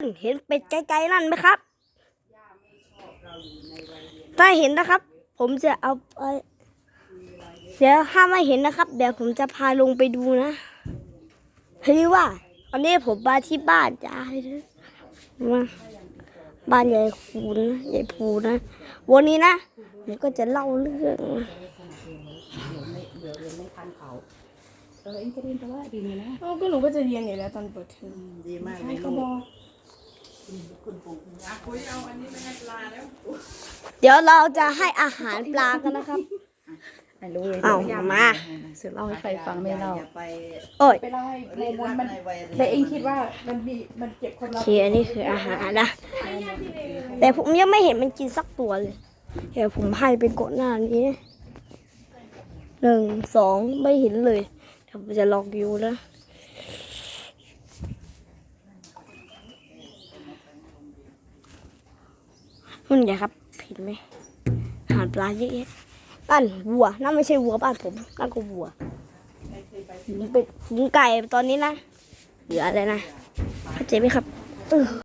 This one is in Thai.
เห็นเป็ดไกลๆนั่นไหมครับ ถ้าเห็นนะครับ ผมจะเอาไปเดี๋ยวถ้าไม่เห็นนะครับ เดี๋ยวผมจะพาลงไปดูนะคือว่าตอนนี้ผมมาที่บ้านจ้ามาบ้านใหญ่คูนะใหญ่ภูนะ วันนี้นะผมก็จะเล่าเรื่องเดี๋ยวเรียนไม่ทันเขาเออเอ็งก็เรียนแต่ว่าดีนี่นะเอ้าก็หนูก็จะเรียนอยู่แล้วตอนเปิดเทอมดีมาก เลใช่ยก็ลูบกอกเดี๋ยวเราจะให้อาหารปลากันนะครับไม่รู้เลยเอามาเสือเล่าให้ใครฟังไม่เล่าอย่าไปโอ้ยไปเล่าให้รีโมดมรันดมันในวัยเรียนแต่เองคิดว่ามันมีมันเจ็บคนโอเราเคอันนี้คืออาหารนะ แต่ผมยังไม่เห็นมันกินสักตัวเลย เดี๋ยวผมให้ไปกดหน้านี้หนึ่งสองไม่เห็นเลยเดี๋ยวผมจะลองดูนะ มันใหญ่ครับเห็นไหมหาปลาเยอะแยะบ้านวัวนั่นไม่ใช่วัวบ้านผมนั่นก็วัวผมเป็ดผมไก่ตอนนี้นะเหลืออะไรนะเข้าใจไหมครับ